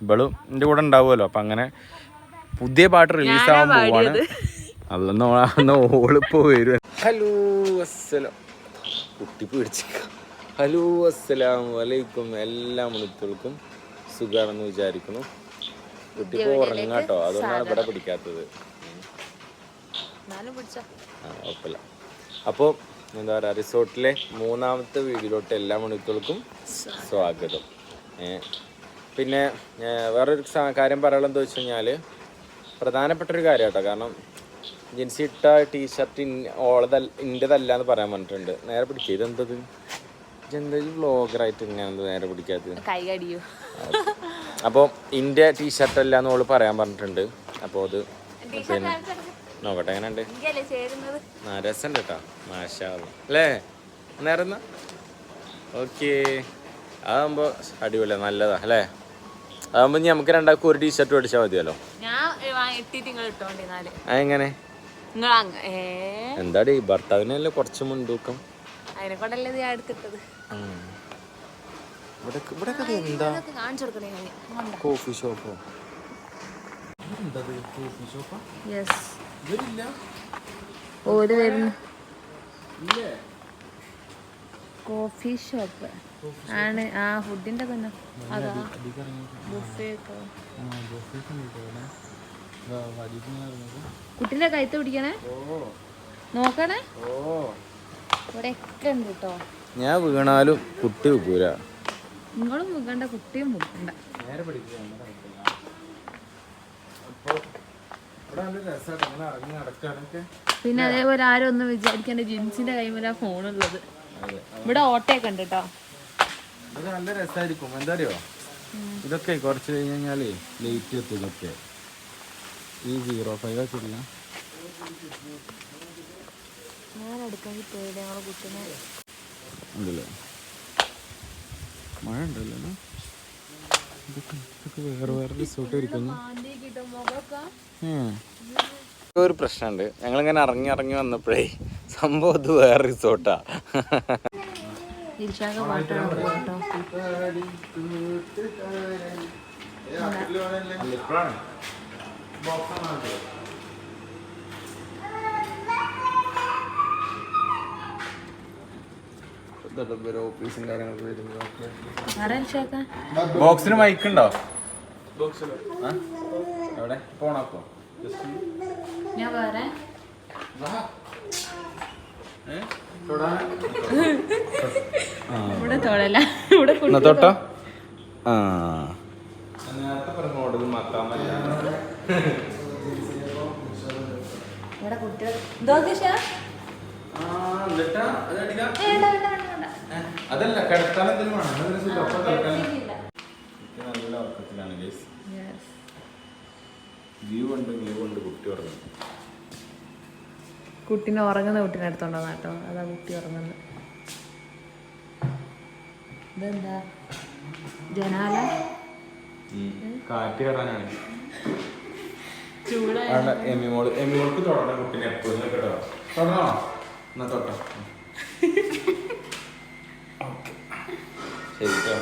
ഇവളും എന്റെ കൂടെ ഉണ്ടാവുമല്ലോ. അപ്പം അങ്ങനെ പുതിയ പാട്ട് റിലീസാവാൻ പോവാണ്. അല്ലെന്ന് ഓളിപ്പോ വരും. ഹലോ അസ്സലാം. കുട്ടി പിടിച്ച ഹലോ അസ്സലാം വലൈക്കും എല്ലാ മണിക്കൾക്കും സുഖമാണെന്ന് വിചാരിക്കുന്നു. കുട്ടി ഇപ്പോൾ ഉറങ്ങാട്ടോ. അതൊന്നാണ് ഇവിടെ പിടിക്കാത്തത്. കുഴപ്പമില്ല. അപ്പോൾ എന്താ പറയുക റിസോർട്ടിലെ മൂന്നാമത്തെ വീഡിയോയിലോട്ട് എല്ലാ മണിക്കൾക്കും സ്വാഗതം. ഏ, പിന്നെ വേറൊരു കാര്യം പറയാനുള്ളത് എന്ന് വെച്ച് കഴിഞ്ഞാൽ പ്രധാനപ്പെട്ട ഒരു കാര്യം കേട്ടോ കാരണം ജിൻസി ഇട്ട ടീഷർട്ട് ഓളതല്ല ഇന്റെതല്ല എന്ന് പറയാൻ പറഞ്ഞിട്ടുണ്ട്. നേരെ പിടിക്കുക ഇതെന്തത്? ഇതെന്തായാലും വ്ളോഗറായിട്ട് ഇങ്ങനെ നേരെ പിടിക്കാത്തത്? കടിയോ? അപ്പോൾ ഇന്റെ ടീഷർട്ട് അല്ല എന്ന് ഓൾ പറയാൻ പറഞ്ഞിട്ടുണ്ട്. അപ്പോൾ അത് പിന്നെ നോക്കട്ടെ എങ്ങനെയുണ്ട്? ഉണ്ട് ആ രസമുണ്ട് കേട്ടോ മാഷാ അല്ലാ. നേരം ഓക്കേ. അതാകുമ്പോൾ അടിപൊളിയാണ് നല്ലതാ അല്ലേ? അതാകുമ്പോൾ ഇനി നമുക്ക് രണ്ടാൾക്കും ഒരു ടീഷർട്ട് മേടിച്ചാൽ മതിയല്ലോ. ഏ എന്താടി ഭർത്താവിനല്ലേ കുറച്ച് മുൻതൂക്കം? കോഫി ഷോപ്പോ? കോഫി ഷോപ്പാ? ഓര് വരുന്നു. Coffee shop. ആണ്. ആ ഫുഡിന്റെ തന്നെ അതാ. ബുഫേ കുട്ടിന്റെ കൈത്ത് പിടിക്കണേ? ഓ നോക്കണേ? ഓ ഇവിടെ ഒക്കെ ഉണ്ട് കേട്ടോ ഞാൻ വീണാലും കുട്ടി വെക്കൂല നിങ്ങളും മുഖണ്ട കുട്ടിയും നടക്കാനൊക്കെ. പിന്നെ അതേപോലെ ആരും ഒന്നും വിചാരിക്കേണ്ട ജിൻസിന്റെ കൈമല ഫോണുള്ളത്. ഇവിടെ ഓട്ടയൊക്കെ ഉണ്ട് കേട്ടോ ഇതൊക്കെ നല്ല രസമായിരിക്കും എന്താ അറിയോ ഇതൊക്കെ കുറച്ച് കഴിഞ്ഞ് കഴിഞ്ഞാലേ ലേറ്റ് എത്തും ഇതൊക്കെ. ഈ സീറോ ഫൈവ് ഒക്കെ ഇല്ല ഉണ്ടല്ലേ? മഴ ഉണ്ടല്ലോ ഇതൊക്കെ ഇതൊക്കെ വേറെ വേറെ റിസോർട്ട് ഇരിക്കുന്നു ഒരു പ്രശ്നമുണ്ട്. ഞങ്ങളിങ്ങനെ ഇറങ്ങി ഇറങ്ങി വന്നപ്പോഴേ സംഭവം ഇത് വേറെ റിസോർട്ടാ ദിൽഷാക്ക് പാട്ടാണ് കേട്ടോ ബോക്സിന് മൈക്ക് ഉണ്ടോ? എവിടെ? പോണപ്പോ ഞാൻ വേറെ. ഇവിടെ തൊടല. ഇവിടെ കുട്ടി എന്നാ തൊട്ടോ? ആ. ഇവിടെ കുട്ടികൾ എന്തോ ദിൽഷ അതല്ല കിടത്താൻ എന്തെങ്കിലും നല്ല ഉറക്കത്തിലാണ് ഗൈസ് വ്യൂ ഉണ്ട് വ്യൂ ഉണ്ട് കുട്ടി ഉറങ്ങുന്നു. കുട്ടീനെ ഉറങ്ങുന്ന കുട്ടീനെ എടുത്തോണ്ടോ കേട്ടോ. അതാ കുട്ടി ഉറങ്ങുന്നത് ഇതെന്താ? ജനാല? കാറ്റ് കയറാനാണ് എമിമോൾ എമിമോൾക്ക് തൊടണം കുട്ടീനെ എപ്പോഴും. കേട്ടോ തൊടണോ? എന്നാ തൊട്ടോ. ഓക്കെ. ശരി കേട്ടോ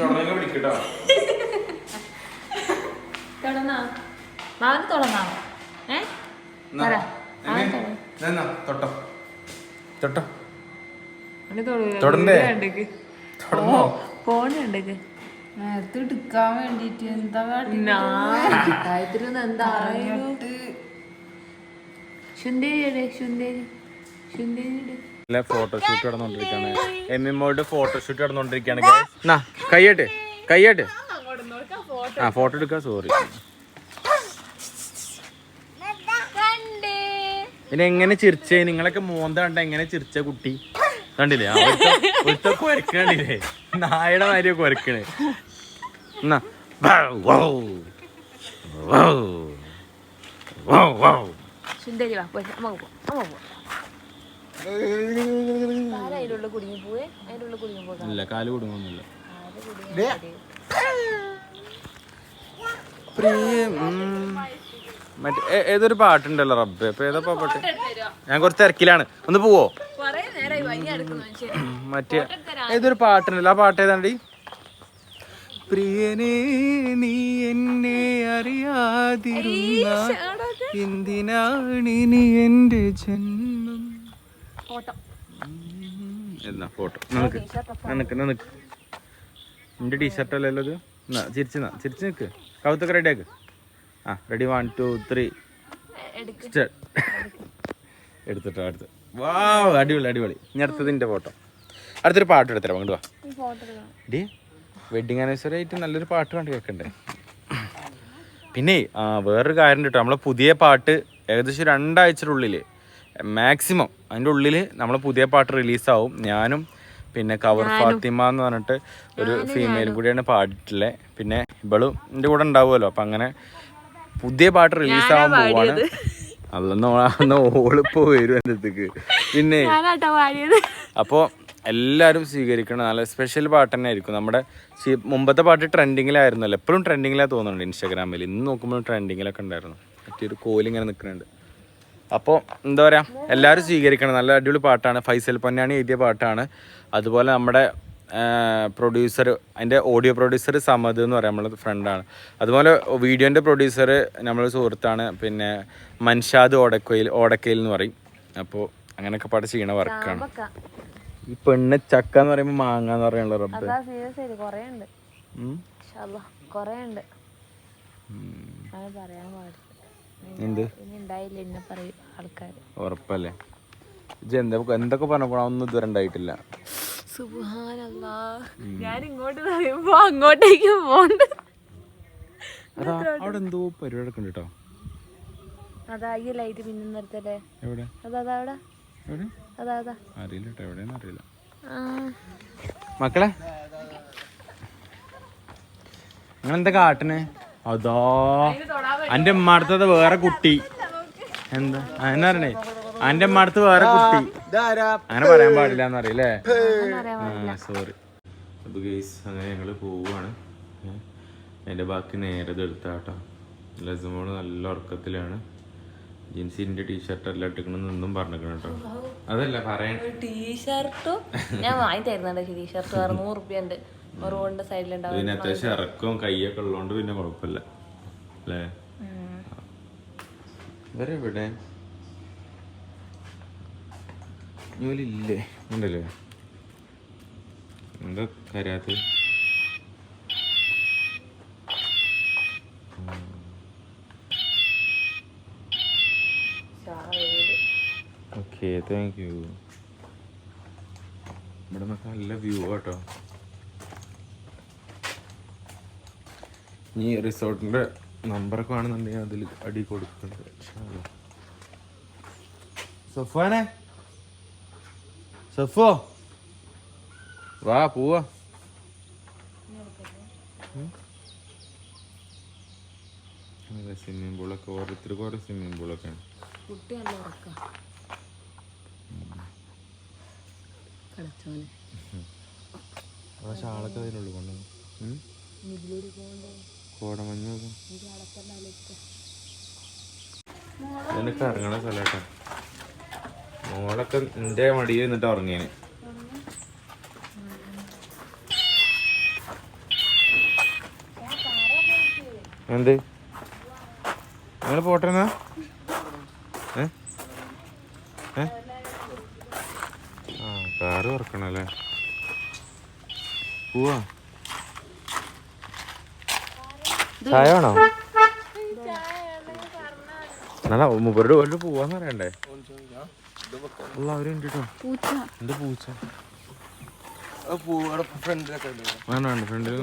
തുടങ്ങി വിളിക്കട്ടോ തുടങ്ങാ മാവന് തുടങ്ങാം ഏ. പറ. എന്നാ, തൊട്ടോ. തൊട്ടോ. തൊടണ്ടേ? തൊടണോ ഫോൺ നേരത്തെ എടുക്കാൻ വേണ്ടിട്ട് എന്താ ഫോട്ടോഷൂട്ട് നടന്നുകൊണ്ടിരിക്കുകയാണ് എമ്മിമോളുടെ ഫോട്ടോഷൂട്ട് നടന്നുകൊണ്ടിരിക്കുകയാണ് guys. എന്നാ കയ്യട്ട് കയ്യട്ട് ആ ഫോട്ടോ എടുക്കാം സോറി പിന്നെ എങ്ങനെ ചിരിച്ചേ? നിങ്ങളൊക്കെ മോന്ത കണ്ട എങ്ങനെ ചിരിച്ച കുട്ടി? കണ്ടില്ലേ? ഒരുത്തൊക്കെ വരക്കണ്ടില്ലേ നായുടെ മാതിരിയൊക്കെ വരക്കണേ എന്നാ? വൗ. പോയി. നമുക്ക് പോവാം നമുക്ക് പോവാം കുടുങ്ങി പോവേ. കുടുങ്ങി പോകാം. ഇല്ല കാൽ കൊടുങ്ങൊന്നുമില്ല. പ്രിയം മറ്റേ ഏതൊരു പാട്ടുണ്ടല്ലോ റബ്ബ്? അപ്പൊ ഏതാ പാട്ട്? ഞാൻ കുറച്ച് തിരക്കിലാണ്. ഒന്ന് പോവോ? മറ്റേ ഏതൊരു പാട്ടുണ്ടല്ലോ? ആ പാട്ട് ഏതാണ്ടി? പ്രിയനേ നീ എന്നെ അറിയാതിരുന്ന എന്തിനാണിനി എന്റെ ജന്മം? എന്നാ ഫോട്ടോ. നിനക്ക് നിനക്ക് നിനക്ക്. നിന്റെ ടീഷർട്ട് അല്ലല്ലോ ഇത് ചിരിച്ചു ചിരിച്ച് നിൽക്ക് കൗത്തൊക്കെ റെഡി ആക്ക്. ആ റെഡി വൺ ടു ത്രീ എടുത്തിട്ടോ അടുത്ത് വാ അടിപൊളി അടിപൊളി. ഇനി അടുത്തതിന്റെ ഫോട്ടോ അടുത്തൊരു പാട്ട് എടുത്തരാം അങ്ങോട്ട് വാ. ഡി വെഡിങ് ആനിവേഴ്സറി ആയിട്ട് നല്ലൊരു പാട്ട് കണ്ട് കേൾക്കണ്ടേ പിന്നെ ആ വേറൊരു കാര്യം കേട്ടോ നമ്മളെ പുതിയ പാട്ട് ഏകദേശം രണ്ടാഴ്ചയുടെ ഉള്ളിൽ മാക്സിമം അതിന്റെ ഉള്ളിൽ നമ്മളെ പുതിയ പാട്ട് റിലീസാവും ഞാനും പിന്നെ കവർ ഫാത്തിമ എന്ന് പറഞ്ഞിട്ട് ഒരു ഫീമെയിൽ കൂടിയാണ് പാടിയിട്ടുള്ളത് പിന്നെ ഇവളും എന്റെ കൂടെ ഉണ്ടാവുമല്ലോ. അപ്പം അങ്ങനെ പുതിയ പാട്ട് റിലീസാവാൻ പോവാണ്. അതൊന്നും ഓളിപ്പോ വരും എന്റെ അടുത്തേക്ക്. പിന്നെ അപ്പൊ അപ്പോൾ എല്ലാവരും സ്വീകരിക്കണം. നല്ല സ്പെഷ്യൽ പാട്ട് തന്നെ ആയിരിക്കും നമ്മുടെ മുമ്പത്തെ പാട്ട് ട്രെൻഡിങ്ങിലായിരുന്നല്ലോ എപ്പോഴും ട്രെൻഡിങ്ങിലാണ് തോന്നുന്നുണ്ട് ഇൻസ്റ്റാഗ്രാമിൽ ഇന്ന് നോക്കുമ്പോൾ ട്രെൻഡിങ്ങിലൊക്കെ ഉണ്ടായിരുന്നു. മറ്റൊരു കോലിങ്ങനെ നിൽക്കുന്നുണ്ട് അപ്പോൾ എന്താ പറയുക എല്ലാവരും സ്വീകരിക്കണം. നല്ല അടിപൊളി പാട്ടാണ്. ഫൈസൽ പൊന്നാണി എഴുതിയ പാട്ടാണ്. അതുപോലെ നമ്മുടെ പ്രൊഡ്യൂസർ അതിന്റെ ഓഡിയോ പ്രൊഡ്യൂസർ സമദ് എന്ന് പറയാം നമ്മളെ ഫ്രണ്ടാണ് അതുപോലെ വീഡിയോന്റെ പ്രൊഡ്യൂസർ നമ്മൾ സുഹൃത്താണ് പിന്നെ മൻഷാദ് ഓടക്കയിൽ ഓടക്കയിൽ എന്ന് പറയും. അപ്പോൾ അങ്ങനെയൊക്കെ പാട്ട് ചെയ്യണ വർക്കാണ് ഈ പെണ്ണ് ചക്ക എന്ന് പറയുമ്പോൾ മാങ്ങ എന്ന് പറയാനുള്ള റബ്ബ് എന്ത്? ഉറപ്പല്ലേ? എന്തൊക്കെ പറഞ്ഞപ്പോ ഒന്നും ഇതുവരെ ഉണ്ടായിട്ടില്ല ഞാൻ ഇങ്ങോട്ട് പറയുമ്പോ അങ്ങോട്ടേക്ക് പോണ്ട് അവിടെ എന്തോ പരിപാടി ഉണ്ട് കേട്ടോ അതാ ഈ ലൈറ്റ് പിന്നെ നിർത്തല്ലേ? എവിടെ? അതാ അവിടെ. അതാ അതാ. അറിയില്ല കേട്ടോ എവിടെയെന്ന് അറിയില്ല. ആ. മക്കളെ? നിങ്ങളെന്താ കാട്ടണ്? അതാ. അന്റെ ഉമ്മാടത്തത് വേറെ കുട്ടി. എന്താ? എന്നാ അന്റെ അടുത്ത് വേറെ കുട്ടി. അങ്ങനെ പറയാൻ പാടില്ല എന്നറിയല്ലേ സോറി അപ്പൊ ഗേസ് അങ്ങനെ ഞങ്ങൾ പോവാണ്. എന്റെ ബാക്കി നേരെ എടുത്താട്ടോ. ലസമോൾ നല്ല ഉറക്കത്തിലാണ്. ജീൻസിന്റെ ടീഷർട്ട് എല്ലാം ഇട്ടിക്കണെന്നും പറഞ്ഞിരിക്കണം കേട്ടോ അതല്ല പറയണ. ടീഷർട്ടും ഞാൻ വാങ്ങി തരുന്നുണ്ട് ടീഷർട്ട് അറുന്നൂറ് റുപ്യ ഉണ്ട് റോഡിന്റെ സൈഡിലുണ്ടാവും. പിന്നെ അത്യാവശ്യം ഇറക്കവും കൈയൊക്കെ ഉള്ളതുകൊണ്ട് പിന്നെ കുഴപ്പമില്ല. അല്ലേ? ഇവരെ എവിടെ ജോലിയില്ലേ ഉണ്ടല്ലേ? എന്താ കരാത്ത് ഓക്കെ താങ്ക് യു ഇവിടെ നിന്നൊക്കെ നല്ല വ്യൂ കേട്ടോ. ഈ റിസോർട്ടിന്റെ നമ്പറൊക്കെ വേണമെന്നുണ്ടെങ്കിൽ അതിൽ അടി കൊടുക്കുന്നുണ്ട്. സഫാനെ സഫോ വാ പോവാ സ്വിമ്മിംഗ് പൂളൊക്കെ ഓരോരുത്തർക്കും ഓരോ സ്വിമ്മിംഗ് പൂളൊക്കെയാണ് കുട്ടി നല്ല ഉറക്കം. കളിച്ചോനെ. ആ ഷാളൊക്കെ അതിനുള്ളൂ കൊണ്ടു? കോടമഞ്ഞ നിനക്ക് ഇറങ്ങണ സ്ഥലട്ടോ മോളൊക്കെ എന്റെ മടിയിൽ നിന്നിട്ട് ഉറങ്ങിയാണ് എന്ത്? നിങ്ങൾ പോട്ടെന്നാ ഏ? ഏ? ആ കാറ് തുറക്കണല്ലേ പോവാ. ചായ വേണോ എന്നാ മുപ്പരുടെ പോവാന്ന് പറയണ്ടേ? എന്ത് പൂച്ച? ഫ്രണ്ടിലൊക്കെ വേണ്ട വേണ്ട ഫ്രണ്ടിൽ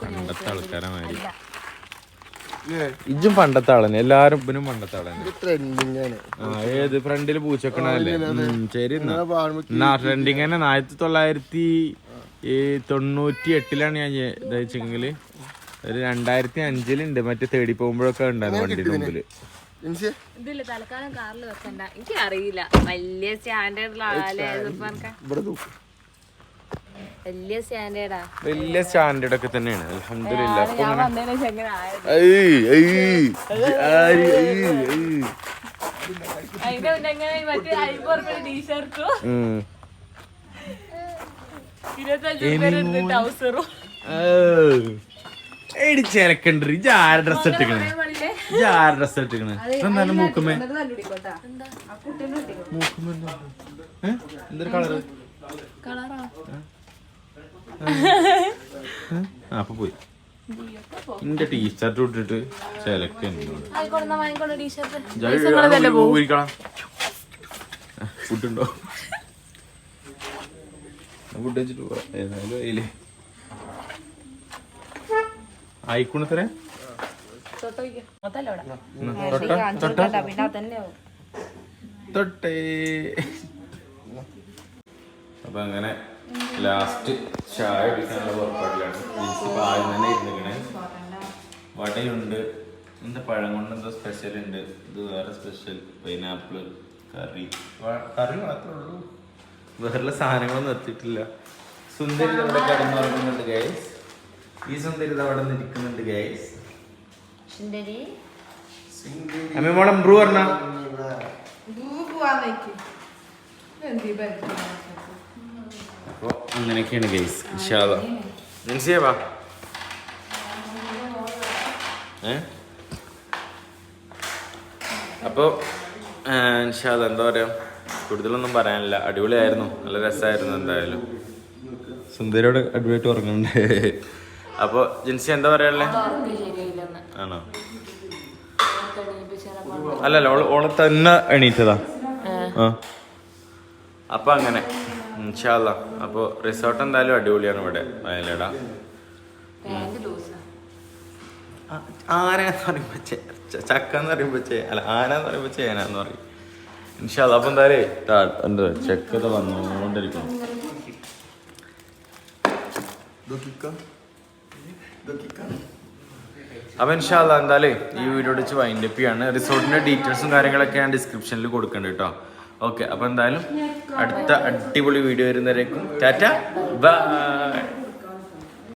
പണ്ടത്തെ ആൾക്കാരെ മാതിരി ഇജ്ജും പണ്ടത്തെ ആളന്നെ എല്ലാരും ഇപ്പനും പണ്ടത്തെ ആളന്നെ ഏത് ഫ്രണ്ടിൽ പൂച്ചക്കണല്ലേ ഫ്രണ്ടിങ് ശരി എന്നാ. എന്നാ ട്രെൻഡിങ് തന്നെ. ആയിരത്തി തൊള്ളായിരത്തി തൊണ്ണൂറ്റി എട്ടിലാണ് ഞാൻ ഇതെച്ചെങ്കിൽ ഒരു രണ്ടായിരത്തി അഞ്ചിലുണ്ട്. മറ്റേ തേടി പോകുമ്പോഴൊക്കെ ഉണ്ടായിരുന്നു വണ്ടിയുടെ മുമ്പിൽ. ഇതില്ല തൽക്കാലം കാറിൽ വെക്കണ്ട. എനിക്ക് അറിയില്ല വലിയ വലിയ സ്റ്റാൻഡേർഡാ. വലിയ സ്റ്റാൻഡേർഡ് ഒക്കെ തന്നെയാണ്. അലഹമില്ല ചേലക്കണ്ട് ഡ്രസ് ഇട്ടിക്കണ്? ഇജ്ജ് ആരെ ഡ്രസ് ഇട്ടിക്കണ്? എന്തൊരു കളറ്? അപ്പൊ പോയി. എന്റെ ടീഷർട്ട് ഇട്ടിട്ട് ടീഷർട്ട്. ഫുഡുണ്ടോ? ഫുഡ് വെച്ചിട്ട് ഏതായാലും തൊട്ടേ? അപ്പൊ അങ്ങനെ ലാസ്റ്റ് ചായ കുടിക്കാനുള്ള പുറപ്പാടിലാണ്. ജീൻസ് ആദ്യം തന്നെ ഇരുന്നിക്കണേ വടയുണ്ട്. എന്താ പഴം കൊണ്ട് എന്തോ സ്പെഷ്യൽ ഉണ്ട്? ഇത് വേറെ സ്പെഷ്യൽ പൈനാപ്പിൾ കറി കറി മാത്രമേ ഉള്ളൂ. വേറെ സാധനങ്ങളൊന്നും എത്തിയിട്ടില്ല സുന്ദരി നമ്മുടെ കിടന്നുറങ്ങുന്നുണ്ട് ഗൈസ് ഈ സുന്ദരി അവിടെ നിൽക്കുന്നുണ്ട് ഗൈസ് അമ്മ മോളെ ബ്രൂ പറഞ്ഞ? അപ്പോൾ അങ്ങനെയൊക്കെയാണ് ഗൈസ് ഇൻഷാല്ല ജിൻസിയെ വാ ഏ? അപ്പോ ഇൻഷാല്ല എന്താ പറയാ? കൂടുതലൊന്നും പറയാനില്ല. അടിപൊളിയായിരുന്നു. നല്ല രസമായിരുന്നു എന്തായാലും. സുന്ദരിയോട് അടിപൊളിയായിട്ട് ഉറങ്ങുന്നുണ്ട്. അപ്പൊ ജിൻസി എന്താ പറയാനുള്ളത് ആണോ? അല്ലല്ല ഓൾ ഓളെ തന്നെ എണീറ്റതാ. അപ്പൊ അങ്ങനെ. ഇൻഷാല്ല അപ്പൊ റിസോർട്ട് എന്തായാലും അടിപൊളിയാണ് ഇവിടെ വയലട ആനെന്ന് പറയുമ്പോ ചക്ക എന്ന് പറയുമ്പോ അല്ല ആന എന്ന് പറയുമ്പോ ചേന എന്ന് പറയും. ഇൻഷാല്ല അപ്പൊ എന്തായാലേ ചെക്കത് എന്താ ചെക്കത വന്നുകൊണ്ടിരിക്കണം അപ്പൊ ഇൻഷാല്ല എന്തായാലേ ഈ വീഡിയോ വെച്ച് വൈൻഡ് അപ്പ് ചെയ്യാണ്. റിസോർട്ടിന്റെ ഡീറ്റെയിൽസും കാര്യങ്ങളൊക്കെ ഞാൻ ഡിസ്ക്രിപ്ഷനിൽ കൊടുക്കുന്നുണ്ട് കേട്ടോ ഓക്കെ അപ്പൊ എന്തായാലും അടുത്ത അടിപൊളി വീഡിയോ വരുന്നവരേക്കും. Tata bye.